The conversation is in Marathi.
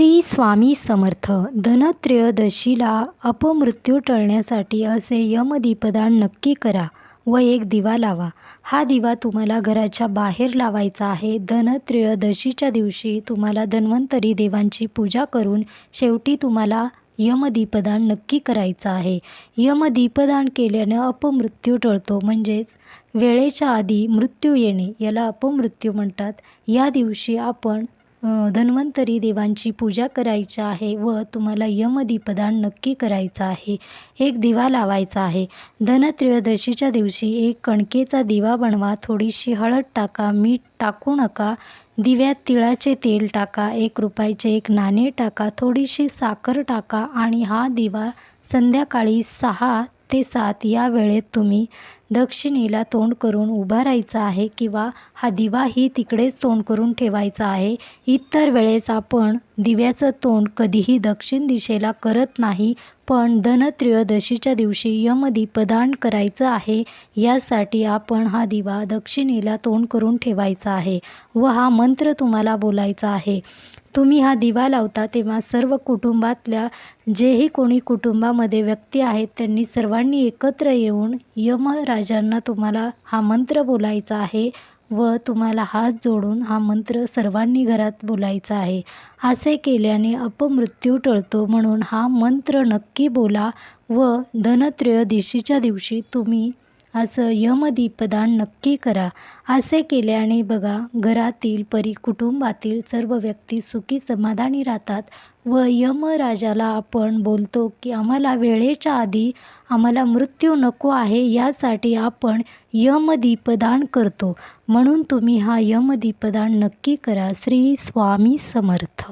श्री स्वामी समर्थ धनत्रयोदशीला अपमृत्यू टळण्यासाठी असे यमदीपदान नक्की करा व एक दिवा लावा. हा दिवा तुम्हाला घराच्या बाहेर लावायचा आहे. धनत्रयोदशीच्या दिवशी तुम्हाला धन्वंतरी देवांची पूजा करून शेवटी तुम्हाला यमदीपदान नक्की करायचं आहे. यमदीपदान केल्यानं अपमृत्यू टळतो. म्हणजेच वेळेच्या आधी मृत्यू येणे याला अपमृत्यू म्हणतात. या दिवशी आपण धन्वंतरी देवांची पूजा करायची आहे व तुम्हाला यमदीपदान नक्की करायचं आहे. एक दिवा लावायचा आहे. धनत्रयोदशीच्या दिवशी एक कणकेचा दिवा बनवा. थोडीशी हळद टाका मीठ टाकू नका दिव्यात तिळाचे तेल टाका एक रुपयाचे एक नाणे टाका थोडीशी साखर टाका आणि हा दिवा संध्याकाळी सहा ते सात या वेळेत तुम्ही दक्षिणेला तोंड करून उभा राहायचा आहे किंवा हा दिवाही तिकडेच तोंड करून ठेवायचा आहे इतर वेळेस आपण दिव्याचं तोंड कधीही दक्षिण दिशेला करत नाही पण धनत्रयोदशीच्या दिवशी यमदीपदान करायचं आहे यासाठी आपण हा दिवा दक्षिणेला तोंड करून ठेवायचा आहे व हा मंत्र तुम्हाला बोलायचा आहे. तुम्ही हा दिवा लावता तेव्हा सर्व कुटुंबातल्या जेही कोणी कुटुंबामध्ये व्यक्ती आहेत त्यांनी सर्वांनी एकत्र येऊन राजांना तुम्हाला हा मंत्र बोलायचा आहे व तुम्हाला हात जोडून हा मंत्र सर्वांनी घरात बोलायचा आहे. असे केल्याने अपमृत्यू टळतो म्हणून हा मंत्र नक्की बोला व धनत्रयोदशीच्या दिवशी तुम्ही असं यमदीपदान नक्की करा. असे केल्याने बघा घरातील परी कुटुंबातील सर्व व्यक्ती सुखी समाधानी राहतात व यमराजाला आपण बोलतो की आम्हाला वेळेच्या आधी आम्हाला मृत्यू नको आहे यासाठी आपण यमदीपदान करतो. म्हणून तुम्ही हा यमदीपदान नक्की करा. श्री स्वामी समर्थ.